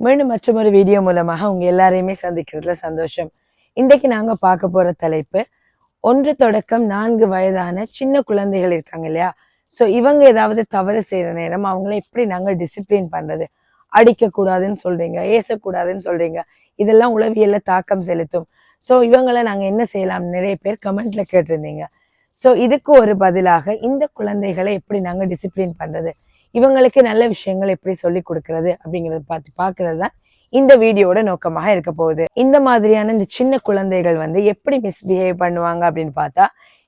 மீண்டும் மற்றொரு வீடியோ மூலமாக உங்கள் எல்லாரையுமே சந்திக்கிறதுல சந்தோஷம். இன்றைக்கு நாங்க பார்க்க போற தலைப்பு ஒன்று தொடக்கம் நான்கு வயதான சின்ன குழந்தைகள் இருக்காங்க இல்லையா? ஸோ இவங்க ஏதாவது தவறு செய்கிற நேரம் அவங்கள எப்படி நாங்க டிசிப்ளின் பண்றது? அடிக்கக்கூடாதுன்னு சொல்கிறீங்க ஏசக்கூடாதுன்னு சொல்றீங்க. இதெல்லாம் உளவியலில் தாக்கம் செலுத்தும். ஸோ இவங்களை நாங்க என்ன செய்யலாம்? நிறைய பேர் கமெண்ட்ல கேட்டிருந்தீங்க. ஸோ இதுக்கு ஒரு பதிலாக இந்த குழந்தைகளை எப்படி நாங்க டிசிப்ளின் பண்றது? இவங்களுக்கு நல்ல விஷயங்கள் எப்படி சொல்லி கொடுக்கறது அப்படிங்கறத பார்த்து பார்க்கறது தான் இந்த வீடியோட நோக்கமாக இருக்க போகுது. இந்த மாதிரியான இந்த சின்ன குழந்தைகள் வந்து எப்படி மிஸ்பிஹேவ் பண்ணுவாங்க அப்படின்னு பார்த்தா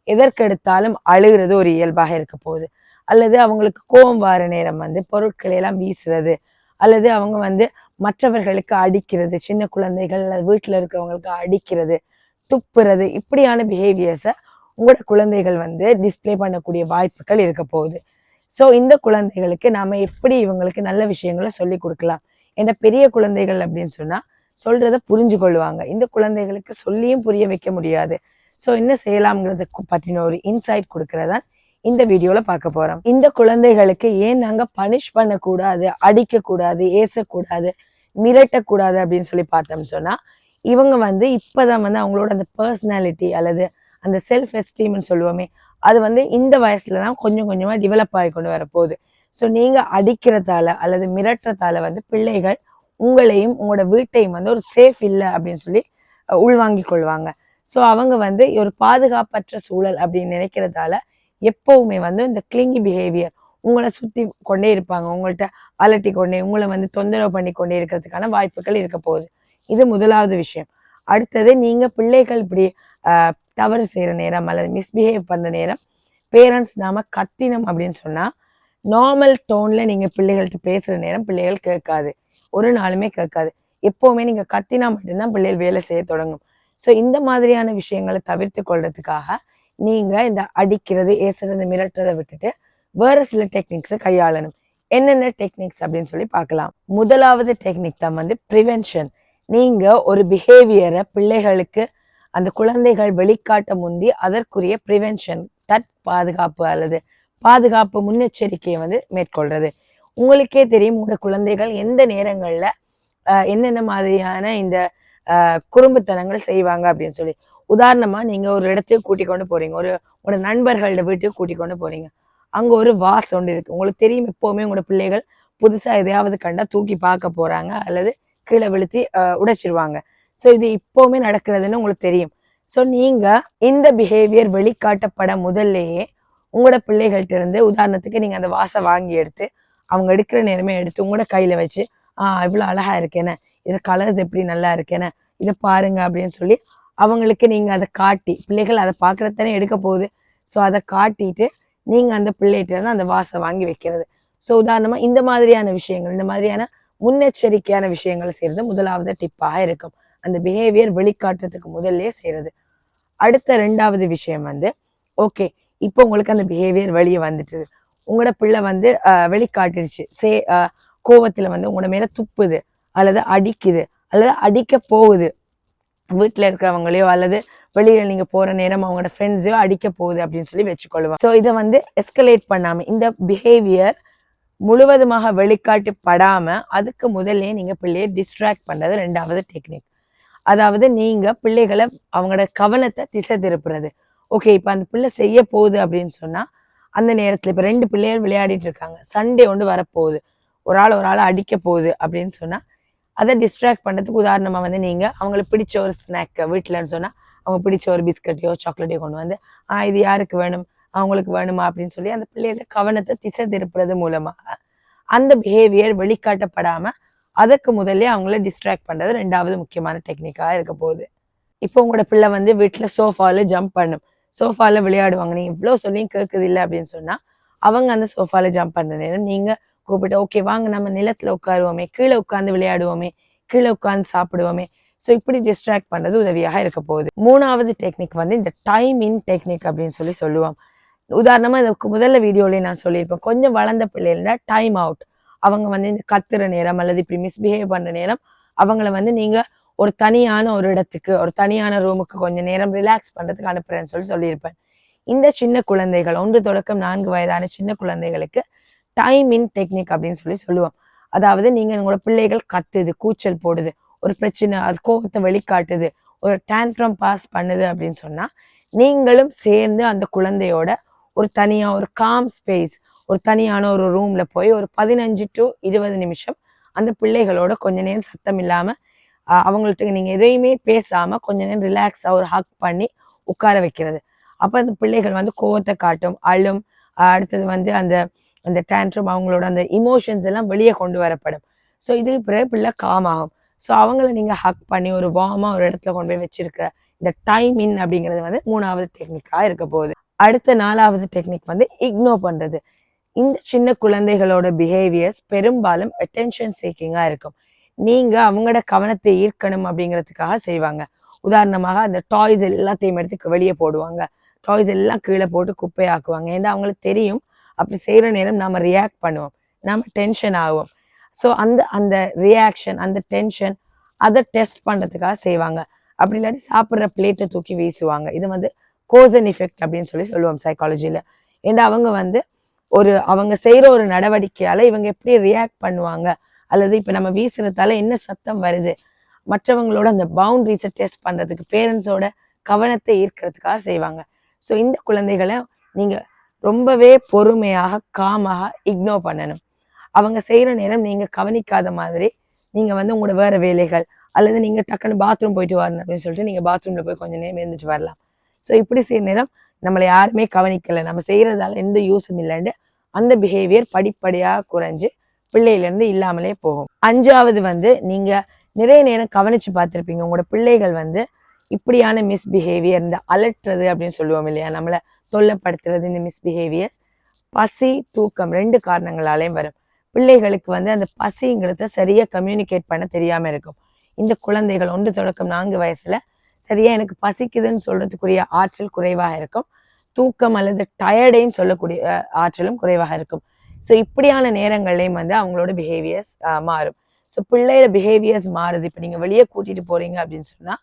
எதற்கெடுத்தாலும் அழுகிறது ஒரு இயல்பாக இருக்க போகுது. அல்லது அவங்களுக்கு கோபம் வார நேரம் வந்து பொருட்களை எல்லாம் வீசுறது அல்லது அவங்க வந்து மற்றவர்களுக்கு அடிக்கிறது சின்ன குழந்தைகள் அல்லது வீட்டில் இருக்கிறவங்களுக்கு அடிக்கிறது துப்புறது இப்படியான பிஹேவியர்ஸை உங்களோட குழந்தைகள் வந்து டிஸ்பிளே பண்ணக்கூடிய வாய்ப்புகள் இருக்க போகுது. ஸோ இந்த குழந்தைகளுக்கு நாம் எப்படி இவங்களுக்கு நல்ல விஷயங்களை சொல்லி கொடுக்கலாம்? ஏன்னா பெரிய குழந்தைகள் அப்படின்னு சொன்னா சொல்கிறத புரிஞ்சு கொள்வாங்க. இந்த குழந்தைகளுக்கு சொல்லியும் புரிய வைக்க முடியாது. ஸோ என்ன செய்யலாம்ங்கிறத பற்றின ஒரு இன்சைட் கொடுக்கறதான் இந்த வீடியோவில் பார்க்க போறோம். இந்த குழந்தைகளுக்கு ஏன் நாங்கள் பனிஷ் பண்ணக்கூடாது அடிக்கக்கூடாது ஏசக்கூடாது மிரட்டக்கூடாது அப்படின்னு சொல்லி பார்த்தோம்னு சொன்னா இவங்க வந்து இப்போதான் வந்து அவங்களோட அந்த பர்சனாலிட்டி அல்லது அந்த செல்ஃப் எஸ்டீம்னு சொல்லுவோமே அது வந்து இந்த வயசுல தான் கொஞ்சம் கொஞ்சமாக டெவலப் ஆகி கொண்டு வரப்போகுது. ஸோ நீங்கள் அடிக்கிறதால அல்லது மிரட்டுறதால வந்து பிள்ளைகள் உங்களையும் உங்களோட வீட்டையும் வந்து ஒரு சேஃப் இல்லை அப்படின்னு சொல்லி உள்வாங்கி கொள்வாங்க. ஸோ அவங்க வந்து ஒரு பாதுகாப்பற்ற சூழல் அப்படின்னு நினைக்கிறதால எப்போவுமே வந்து இந்த கிளிங்கி பிஹேவியர் உங்களை சுற்றி கொண்டே இருப்பாங்க. உங்கள்கிட்ட அலட்டி கொண்டே உங்களை வந்து தொந்தரவு பண்ணி கொண்டே இருக்கிறதுக்கான வாய்ப்புகள் இருக்க போகுது. இது முதலாவது விஷயம். அடுத்தது நீங்க பிள்ளைகள் இப்படி ஆஹ், தவறு செய்யற நேரம் அல்லது மிஸ்பிஹேவ் பண்ணுற நேரம் பேரண்ட்ஸ் நாம கத்தினம் அப்படின்னு சொன்னா நார்மல் டோன்ல நீங்க பிள்ளைகள்கிட்ட பேசுற நேரம் பிள்ளைகள் கேட்காது. ஒரு நாளுமே கேட்காது. எப்போவுமே நீங்க கத்தினா மட்டும்தான் பிள்ளைகள் வேலை செய்ய தொடங்கும். ஸோ இந்த மாதிரியான விஷயங்களை தவிர்த்து கொள்றதுக்காக நீங்க இந்த அடிக்கிறது ஏசுறது மிரட்டுறதை விட்டுட்டு வேறு சில டெக்னிக்ஸை கையாளணும். என்னென்ன டெக்னிக்ஸ் அப்படின்னு சொல்லி பார்க்கலாம். முதலாவது டெக்னிக் தான் வந்து ப்ரிவென்ஷன் நீங்கள் ஒரு பிஹேவியரை பிள்ளைகளுக்கு அந்த குழந்தைகள் வெளிக்காட்ட முந்தி அதற்குரிய ப்ரிவென்ஷன் தட் பாதுகாப்பு அல்லது பாதுகாப்பு முன்னெச்சரிக்கையை வந்து மேற்கொள்றது. உங்களுக்கே தெரியும் உங்களோட குழந்தைகள் எந்த நேரங்களில் என்னென்ன மாதிரியான இந்த ஆஹ், குறும்புத்தனங்கள் செய்வாங்க அப்படின்னு சொல்லி. உதாரணமாக நீங்கள் ஒரு இடத்துக்கு கூட்டிக் கொண்டு போறீங்க. ஒரு உங்களோட நண்பர்களோட வீட்டுக்கு கூட்டிக் கொண்டு போறீங்க. அங்கே ஒரு வாஸ் ஒன்று இருக்கு. உங்களுக்கு தெரியும் எப்போவுமே உங்களோட பிள்ளைகள் புதுசாக எதையாவது கண்டா தூக்கி பார்க்க போறாங்க அல்லது கீழே விழுத்தி உடைச்சிருவாங்க. ஸோ இது இப்போவுமே நடக்கிறதுன்னு உங்களுக்கு தெரியும். ஸோ நீங்கள் இந்த பிஹேவியர் வெளிக்காட்டப்பட முதல்லையே உங்களோட பிள்ளைகள்ட்ட இருந்து உதாரணத்துக்கு நீங்கள் அந்த வாசை வாங்கி எடுத்து அவங்க எடுக்கிற நேரமே எடுத்து உங்களோட கையில் வச்சு ஆ இவ்வளோ அழகாக இருக்கேனே இது கலர்ஸ் எப்படி நல்லா இருக்கேனே இதை பாருங்க அப்படின்னு சொல்லி அவங்களுக்கு நீங்கள் அதை காட்டி பிள்ளைகள் அதை பார்க்கறது தானே எடுக்க போகுது. ஸோ அதை காட்டிட்டு நீங்கள் அந்த பிள்ளைகிட்ட இருந்து அந்த வாசை வாங்கி வைக்கிறது. ஸோ உதாரணமாக இந்த மாதிரியான விஷயங்கள் இந்த மாதிரியான முன்னெச்சரிக்கையான விஷயங்களை செய்யறது முதலாவது டிப்பாக இருக்கும். அந்த பிஹேவியர் வெளிக்காட்டுறதுக்கு முதல்ல செய்யறது அடுத்த ரெண்டாவது விஷயம் வந்து ஓகே இப்போ உங்களுக்கு அந்த பிஹேவியர் வெளியே வந்துட்டுது. உங்களோட பிள்ளை வந்து வெளிக்காட்டிடுச்சு சே கோவத்தில் வந்து உங்களோட மேலே துப்புது அல்லது அடிக்குது அல்லது அடிக்க போகுது. வீட்டில் இருக்கிறவங்களையோ அல்லது வெளியில் நீங்கள் போகிற நேரம் அவங்களோட ஃப்ரெண்ட்ஸையோ அடிக்க போகுது அப்படின்னு சொல்லி வச்சுக்கொள்ளுவோம் ஸோ இதை வந்து எஸ்கலேட் பண்ணாமல் இந்த பிஹேவியர் முழுவதுமாக வெளிக்காட்டி படாம அதுக்கு முதல்ல நீங்க பிள்ளையை டிஸ்ட்ராக்ட் பண்றது ரெண்டாவது டெக்னிக் அதாவது நீங்க பிள்ளைகளை அவங்களோட கவனத்தை திசை திருப்புறது. ஓகே இப்போ அந்த பிள்ளை செய்ய போகுது அப்படின்னு சொன்னா அந்த நேரத்துல இப்போ ரெண்டு பிள்ளைகள் விளையாடிட்டு இருக்காங்க. சண்டே ஒன்று வரப்போகுது. ஒரு ஆள் ஒரு ஆள் அடிக்க போகுது அப்படின்னு சொன்னா அதை டிஸ்ட்ராக்ட் பண்ணுறதுக்கு உதாரணமாக வந்து நீங்கள் அவங்களுக்கு பிடிச்ச ஒரு ஸ்நாக் வீட்டுலன்னு சொன்னால் அவங்க பிடிச்ச ஒரு பிஸ்கட்டையோ சாக்லேட்டையோ கொண்டு வந்து ஆ இது யாருக்கு வேணும்? அவங்களுக்கு வேணுமா அப்படின்னு சொல்லி அந்த பிள்ளைகள கவனத்தை திசை திருப்புறது மூலமாக அந்த பிஹேவியர் வெளிக்காட்டப்படாம அதற்கு முதல்ல அவங்கள டிஸ்ட்ராக்ட் பண்றது ரெண்டாவது முக்கியமான டெக்னிக்காக இருக்க போகுது. இப்போ உங்களோட பிள்ளை வந்து வீட்டில் சோஃபாவில் ஜம்ப் பண்ணும். சோஃபாவில் விளையாடுவாங்க. நீங்க இவ்வளோ சொல்லியும் கேட்குது இல்லை அப்படின்னு சொன்னால் அவங்க அந்த சோஃபாவில் ஜம்ப் பண்ண நேரம் நீங்கள் கூப்பிட்டு ஓகே வாங்க நம்ம நிலத்துல உட்காருவோமே. கீழே உட்காந்து விளையாடுவோமே. கீழே உட்காந்து சாப்பிடுவோமே. ஸோ இப்படி டிஸ்ட்ராக்ட் பண்ணுறது உதவியாக இருக்க போகுது. மூணாவது டெக்னிக் வந்து இந்த டைம் இன் டெக்னிக் அப்படின்னு சொல்லி சொல்லுவோம். உதாரணமாக இதுக்கு முதல்ல வீடியோலேயே நான் சொல்லியிருப்பேன். கொஞ்சம் வளர்ந்த பிள்ளைகள டைம் அவுட் அவங்க வந்து இந்த கத்துற நேரம் அல்லது இப்படி மிஸ்பிஹேவ் பண்ணுற நேரம் அவங்கள வந்து நீங்கள் ஒரு தனியான ஒரு இடத்துக்கு ஒரு தனியான ரூமுக்கு கொஞ்சம் நேரம் ரிலாக்ஸ் பண்ணுறதுக்கு அனுப்புறேன்னு சொல்லி சொல்லியிருப்பேன். இந்த சின்ன குழந்தைகள் ஒன்று தொடக்கம் நான்கு வயதான சின்ன குழந்தைகளுக்கு டைம் இன் டெக்னிக் அப்படின்னு சொல்லி சொல்லுவோம். அதாவது நீங்கள் உங்களோட பிள்ளைகள் கத்துது கூச்சல் போடுது ஒரு பிரச்சனை அது கோபத்தை வெளிக்காட்டுது ஒரு டேண்ட்ரம் பாஸ் பண்ணுது அப்படின்னு சொன்னால் நீங்களும் சேர்ந்து அந்த குழந்தையோட ஒரு தனியாக ஒரு காம் ஸ்பேஸ் ஒரு தனியான ஒரு ரூமில் போய் ஒரு பதினஞ்சு டு இருபது நிமிஷம் அந்த பிள்ளைகளோட கொஞ்ச நேரம் சத்தம் இல்லாமல் அவங்கள்ட்ட நீங்கள் எதையுமே பேசாமல் கொஞ்ச நேரம் ரிலாக்ஸாக ஒரு ஹக் பண்ணி உட்கார வைக்கிறது. அப்போ அந்த பிள்ளைகள் வந்து கோவத்தை காட்டும் அழும். அடுத்தது வந்து அந்த அந்த டேண்ட்ரம் அவங்களோட அந்த இமோஷன்ஸ் எல்லாம் வெளியே கொண்டு வரப்படும். ஸோ இது பிறகு பிள்ளை காம் ஆகும். ஸோ அவங்கள நீங்கள் ஹக் பண்ணி ஒரு வார்மாக ஒரு இடத்துல கொண்டு போய் வச்சிருக்க இந்த டைம் இன் அப்படிங்கிறது வந்து மூணாவது டெக்னிக்காக இருக்க போகுது. அடுத்த நாலாவது டெக்னிக் வந்து இக்னோர் பண்றது. இந்த சின்ன குழந்தைகளோட பிஹேவியர்ஸ் பெரும்பாலும் அட்டென்ஷன் சீக்கிங்கா இருக்கும். நீங்க அவங்களோட கவனத்தை ஈர்க்கணும் அப்படிங்கிறதுக்காக செய்வாங்க. உதாரணமாக அந்த டாய்ஸ் எல்லாத்தையும் எடுத்து வெளியே போடுவாங்க. டாய்ஸ் எல்லாம் கீழே போட்டு குப்பையாக்குவாங்க. ஏன்னா அவங்களுக்கு தெரியும். அப்படி செய்கிற நேரம் நாம ரியாக்ட் பண்ணுவோம். நாம டென்ஷன் ஆகும் ஸோ அந்த அந்த ரியாக்ஷன் அந்த டென்ஷன் அதை டெஸ்ட் பண்ணுறதுக்காக செய்வாங்க. அப்படி இல்லாட்டி சாப்பிட்ற பிளேட்டை தூக்கி வீசுவாங்க. இது வந்து கோசன் எஃபெக்ட் அப்படின்னு சொல்லி சொல்லுவோம் சைக்காலஜியில் ஏன்னா அவங்க வந்து ஒரு அவங்க செய்கிற ஒரு நடவடிக்கையால் இவங்க எப்படி ரியாக்ட் பண்ணுவாங்க? அல்லது இப்போ நம்ம வீசுறதால என்ன சத்தம் வருது? மற்றவங்களோட அந்த பவுண்ட்ரிஸை டெஸ்ட் பண்ணுறதுக்கு பேரண்ட்ஸோட கவனத்தை ஈர்க்கிறதுக்காக செய்வாங்க. ஸோ இந்த குழந்தைகளை நீங்கள் ரொம்பவே பொறுமையாக காமாக இக்னோர் பண்ணணும். அவங்க செய்கிற நேரம் நீங்கள் கவனிக்காத மாதிரி நீங்கள் வந்து உங்களோட வேறு வேலைகள் அல்லது நீங்கள் டக்குன்னு பாத்ரூம் போயிட்டு வரணும் அப்படின்னு சொல்லிட்டு நீங்கள் பாத்ரூமில் போய் கொஞ்சம் நேரம் இருந்துட்டு வரலாம். ஸோ இப்படி செய்ய நேரம் நம்மளை யாருமே கவனிக்கலை. நம்ம செய்கிறதால எந்த யூஸும் இல்லைன்னு அந்த பிஹேவியர் படிப்படியாக குறைஞ்சு பிள்ளையிலேருந்து இல்லாமலே போகும். அஞ்சாவது வந்து நீங்கள் நிறைய நேரம் கவனித்து பார்த்துருப்பீங்க. உங்களோட பிள்ளைகள் வந்து இப்படியான மிஸ்பிஹேவியர் இந்த அலட்டுறது அப்படின்னு சொல்லுவோம் இல்லையா? நம்மளை தொல்லைப்படுத்துறது இந்த மிஸ்பிஹேவியர்ஸ் பசி தூக்கம் ரெண்டு காரணங்களாலேயும் வரும். பிள்ளைகளுக்கு வந்து அந்த பசிங்கிறத சரியாக கம்யூனிகேட் பண்ண தெரியாமல் இருக்கும். இந்த குழந்தைகள் ஒன்று தொடக்கம் நான்கு வயசில் சரியா எனக்கு பசிக்குதுன்னு சொல்றதுக்குரிய ஆற்றல் குறைவாக இருக்கும். தூக்கம் அல்லது டயர்டையும் சொல்லக்கூடிய ஆற்றலும் குறைவாக இருக்கும். ஸோ இப்படியான நேரங்கள்லையும் வந்து அவங்களோட பிஹேவியர்ஸ் மாறும். ஸோ பிள்ளையோட பிஹேவியர்ஸ் மாறுது. இப்போ நீங்க வெளியே கூட்டிட்டு போறீங்க அப்படின்னு சொன்னா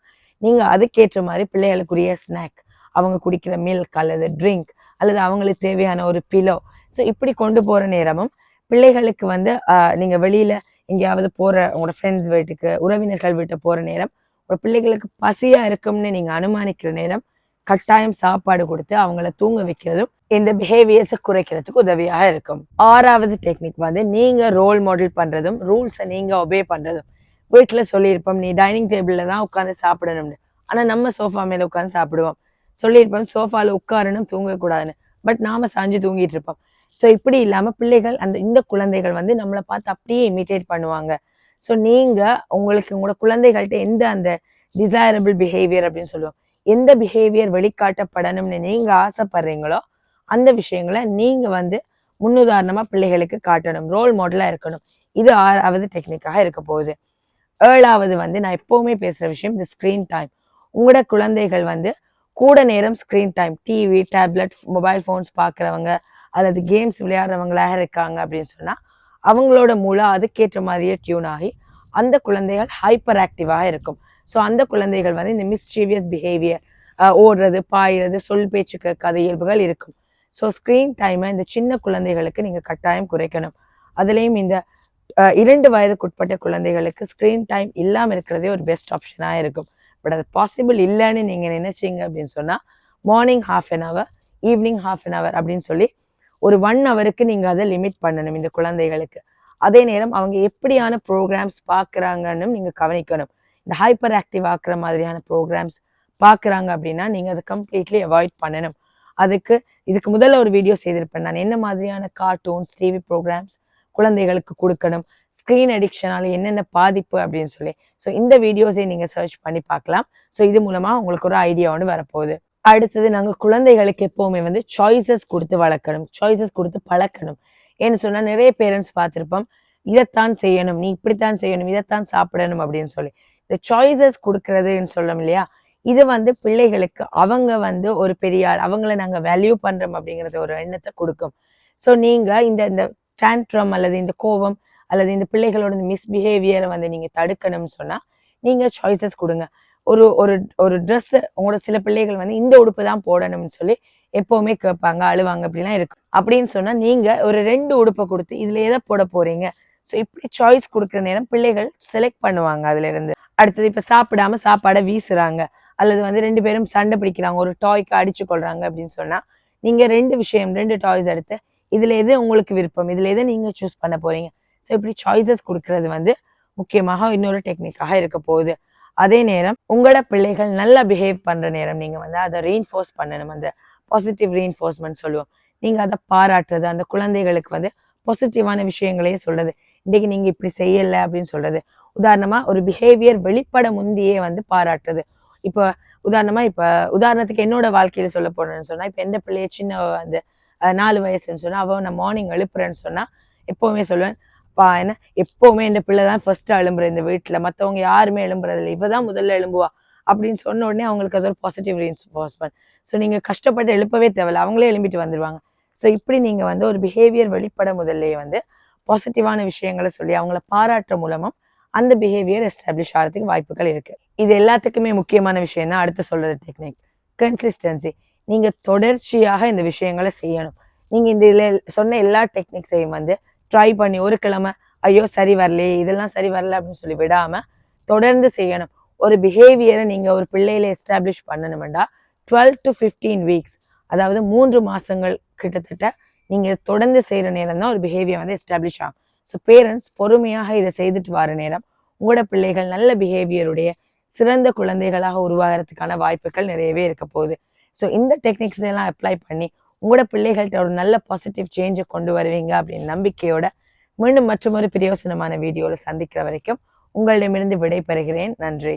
நீங்க அதுக்கேற்ற மாதிரி பிள்ளைகளுக்குரிய ஸ்நாக் அவங்க குடிக்கிற மில்க் அல்லது ட்ரிங்க் அல்லது அவங்களுக்கு தேவையான ஒரு பிலோ ஸோ இப்படி கொண்டு போற நேரமும் பிள்ளைகளுக்கு வந்து ஆஹ், நீங்க வெளியில எங்கேயாவது போற உங்களோட ஃப்ரெண்ட்ஸ் வீட்டுக்கு உறவினர்கள் வீட்டை போற நேரம் ஒரு பிள்ளைகளுக்கு பசியா இருக்கும்னு நீங்க அனுமானிக்கிற நேரம் கட்டாயம் சாப்பாடு கொடுத்து அவங்கள தூங்க வைக்கிறதும் இந்த பிஹேவியர்ஸை குறைக்கிறதுக்கு உதவியாக இருக்கும். ஆறாவது டெக்னிக் வந்து நீங்க ரோல் மாடல் பண்றதும் ரூல்ஸை நீங்க ஒபே பண்றதும். வீட்டில் சொல்லியிருப்போம் நீ டைனிங் டேபிள்ல தான் உட்காந்து சாப்பிடணும்னு. ஆனா நம்ம சோஃபா மேல உட்காந்து சாப்பிடுவோம். சொல்லியிருப்போம் சோஃபால உட்காரணும் தூங்கக்கூடாதுன்னு. பட் நாம சாஞ்சு தூங்கிட்டு இருப்போம். ஸோ இப்படி இல்லாம பிள்ளைகள் அந்த இந்த குழந்தைகள் வந்து நம்மளை பார்த்து அப்படியே இமிட்டேட் பண்ணுவாங்க. ஸோ நீங்கள் உங்களுக்கு உங்களோட குழந்தைகள்கிட்ட எந்த அந்த டிசைரபிள் பிஹேவியர் அப்படின்னு சொல்லுவோம் எந்த பிஹேவியர் வெளிக்காட்டப்படணும்னு நீங்கள் ஆசைப்படுறீங்களோ அந்த விஷயங்களை நீங்கள் வந்து முன்னுதாரணமாக பிள்ளைகளுக்கு காட்டணும் ரோல் மாடலாக இருக்கணும். இது ஆறாவது டெக்னிக்காக இருக்க போகுது. ஏழாவது வந்து நான் எப்போவுமே பேசுகிற விஷயம் இந்த ஸ்க்ரீன் டைம் உங்களோட குழந்தைகள் வந்து கூட நேரம் screen time TV tablet mobile phones பார்க்குறவங்க அல்லது கேம்ஸ் விளையாடுறவங்களாக இருக்காங்க அப்படின்னு சொன்னால் அவங்களோட மூளை அதுக்கேற்ற மாதிரியே டியூன் ஆகி அந்த குழந்தைகள் ஹைப்பர் ஆக்டிவாக இருக்கும். ஸோ அந்த குழந்தைகள் வந்து இந்த மிஸ்டீவியஸ் பிஹேவியர் ஓடுறது பாயிறது சொல் பேச்சு கேட்காத இயல்புகள் இருக்கும். ஸோ ஸ்க்ரீன் டைமை இந்த சின்ன குழந்தைகளுக்கு நீங்கள் கட்டாயம் குறைக்கணும். அதுலேயும் இந்த இரண்டு வயதுக்குட்பட்ட குழந்தைகளுக்கு ஸ்க்ரீன் டைம் இல்லாமல் இருக்கிறதே ஒரு பெஸ்ட் ஆப்ஷனாக இருக்கும். பட் அது பாசிபிள் இல்லைன்னு நீங்கள் நினைச்சிங்க அப்படின்னு சொன்னால் morning half an hour evening half an hour அப்படின்னு சொல்லி ஒரு ஒன் ஹவருக்கு நீங்கள் அதை லிமிட் பண்ணணும் இந்த குழந்தைகளுக்கு. அதே நேரம் அவங்க எப்படியான ப்ரோக்ராம்ஸ் பார்க்குறாங்கன்னு நீங்கள் கவனிக்கணும். இந்த ஹைப்பர் ஆக்டிவ் ஆக்குற மாதிரியான ப்ரோக்ராம்ஸ் பார்க்குறாங்க அப்படின்னா நீங்கள் அதை கம்ப்ளீட்லி அவாய்ட் பண்ணணும். அதுக்கு இதுக்கு முதல்ல ஒரு வீடியோ செய்திருப்பேன் நான். என்ன மாதிரியான கார்ட்டூன்ஸ் டிவி ப்ரோக்ராம்ஸ் குழந்தைகளுக்கு கொடுக்கணும்? ஸ்க்ரீன் அடிக்ஷனால என்னென்ன பாதிப்பு அப்படின்னு சொல்லி. ஸோ இந்த வீடியோஸை நீங்கள் சர்ச் பண்ணி பார்க்கலாம். ஸோ இது மூலமாக உங்களுக்கு ஒரு ஐடியா ஒன்று வரப்போகுது. அடுத்தது நாங்கள் குழந்தைகளுக்கு எப்போவுமே வந்து சாய்ஸஸ் கொடுத்து வளர்க்கணும். சாய்ஸஸ் கொடுத்து பழக்கணும். ஏன்னு சொன்னா நிறைய பேரண்ட்ஸ் பார்த்துருப்போம் இதைத்தான் செய்யணும் நீ இப்படித்தான் செய்யணும் இதைத்தான் சாப்பிடணும் அப்படின்னு சொல்லி. இந்த சாய்ஸஸ் கொடுக்கறதுன்னு சொல்லணும் இல்லையா? இது வந்து பிள்ளைகளுக்கு அவங்க வந்து ஒரு பெரிய ஆள் அவங்கள நாங்கள் வேல்யூ பண்றோம் அப்படிங்கிறத ஒரு எண்ணத்தை கொடுக்கும். ஸோ நீங்கள் இந்த இந்த டேண்ட்ரம் அல்லது இந்த கோபம் அல்லது இந்த பிள்ளைகளோட இந்த மிஸ்பிஹேவியரை வந்து நீங்கள் தடுக்கணும்னு சொன்னால் நீங்கள் சாய்ஸஸ் கொடுங்க. ஒரு ஒரு ஒரு ட்ரெஸ் உங்களோட சில பிள்ளைகள் வந்து இந்த உடுப்பு தான் போடணும்னு சொல்லி எப்போவுமே கேட்பாங்க அழுவாங்க அப்படிலாம் இருக்கும். அப்படின்னு சொன்னால் நீங்கள் ஒரு ரெண்டு உடுப்பை கொடுத்து இதில் எதை போட போகிறீங்க ஸோ இப்படி சாய்ஸ் கொடுக்குற நேரம் பிள்ளைகள் செலக்ட் பண்ணுவாங்க அதுலேருந்து. அடுத்தது இப்போ சாப்பிடாம சாப்பாடை வீசுகிறாங்க அல்லது வந்து ரெண்டு பேரும் சண்டை பிடிக்கிறாங்க ஒரு டாய்க்கு அடிச்சு கொள்றாங்க அப்படின்னு சொன்னால் நீங்கள் ரெண்டு விஷயம் ரெண்டு டாய்ஸ் எடுத்து இதில் எது உங்களுக்கு விருப்பம்? இதில் எதை நீங்கள் சூஸ் பண்ண போகிறீங்க ஸோ இப்படி சாய்ஸஸ் கொடுக்கறது வந்து முக்கியமாக இன்னொரு டெக்னிக்காக இருக்க போகுது. அதே நேரம் உங்களோட பிள்ளைகள் நல்லா பிஹேவ் பண்ணுற நேரம் நீங்கள் வந்து அதை ரீஇன்ஃபோர்ஸ் பண்ணணும். அந்த பாசிட்டிவ் ரீன்ஃபோர்ஸ்மெண்ட் சொல்லுவோம். நீங்கள் அதை பாராட்டுறது அந்த குழந்தைகளுக்கு வந்து பாசிட்டிவான விஷயங்களையே சொல்கிறது இன்றைக்கி நீங்கள் இப்படி செய்யல அப்படின்னு சொல்கிறது உதாரணமாக ஒரு பிஹேவியர் வெளிப்பட முந்தியே வந்து பாராட்டுறது. இப்போ உதாரணமாக இப்போ உதாரணத்துக்கு என்னோட வாழ்க்கையில் சொல்ல போகிறேன்னு சொன்னால் இப்போ எந்த பிள்ளைய சின்ன அந்த நாலு வயசுன்னு சொன்னால் அவள் நான் மார்னிங் எழுப்புறேன்னு சொன்னால் எப்போவுமே சொல்லுவேன் பா என்ன எப்பவுமே இந்த பிள்ளை தான் ஃபர்ஸ்ட் எழும்புற இந்த வீட்டில் மற்றவங்க யாருமே எழும்புறது இல்லை இவ தான் முதல்ல எழும்புவா அப்படின்னு சொன்ன உடனே அவங்களுக்கு அது ஒரு பாசிட்டிவ் ரீஇன்ஃபோர்ஸ்மெண்ட் ஸோ நீங்கள் கஷ்டப்பட்டு எழுப்பவே தேவையில்ல. அவங்களே எழும்பிட்டு வந்துடுவாங்க ஸோ இப்படி நீங்கள் வந்து ஒரு பிஹேவியர் வெளிப்பட முதல்லையே வந்து பாசிட்டிவான விஷயங்களை சொல்லி அவங்கள பாராட்டுற மூலமும் அந்த பிஹேவியர் எஸ்டாப்ளிஷ் ஆகிறதுக்கு வாய்ப்புகள் இருக்குது இது எல்லாத்துக்குமே முக்கியமான விஷயம் தான். அடுத்து சொல்கிறது டெக்னிக் கன்சிஸ்டன்சி நீங்கள் தொடர்ச்சியாக இந்த விஷயங்களை செய்யணும். நீங்கள் இந்த இதில் சொன்ன எல்லா டெக்னிக்ஸையும் வந்து ட்ரை பண்ணி ஒரு கிழமை ஐயோ சரி வரலையே இதெல்லாம் சரி வரல அப்படின்னு சொல்லி விடாமல் தொடர்ந்து செய்யணும். ஒரு பிஹேவியரை நீங்கள் ஒரு பிள்ளையில எஸ்டாப்ளிஷ் பண்ணணுமெண்டா டுவெல் டு ஃபிஃப்டீன் வீக்ஸ் அதாவது மூன்று மாதங்கள் கிட்டத்தட்ட நீங்கள் தொடர்ந்து செய்கிற நேரம் தான் ஒரு பிஹேவியர் வந்து எஸ்டாப்ளிஷ் ஆகும். ஸோ பேரண்ட்ஸ் பொறுமையாக இதை செய்துட்டு வர நேரம் உங்களோட பிள்ளைகள் நல்ல பிஹேவியருடைய சிறந்த குழந்தைகளாக உருவாகிறதுக்கான வாய்ப்புகள் நிறையவே இருக்க போகுது. ஸோ இந்த டெக்னிக்ஸ் எல்லாம் அப்ளை பண்ணி உங்களோட பிள்ளைகள்கிட்ட ஒரு நல்ல பாசிட்டிவ் சேஞ்சை கொண்டு வருவீங்க அப்படின்னு நம்பிக்கையோட மீண்டும் மற்றொரு பிரயோசனமான வீடியோவில் சந்திக்கிற வரைக்கும் உங்களிடமிருந்து விடை பெறுகிறேன் நன்றி.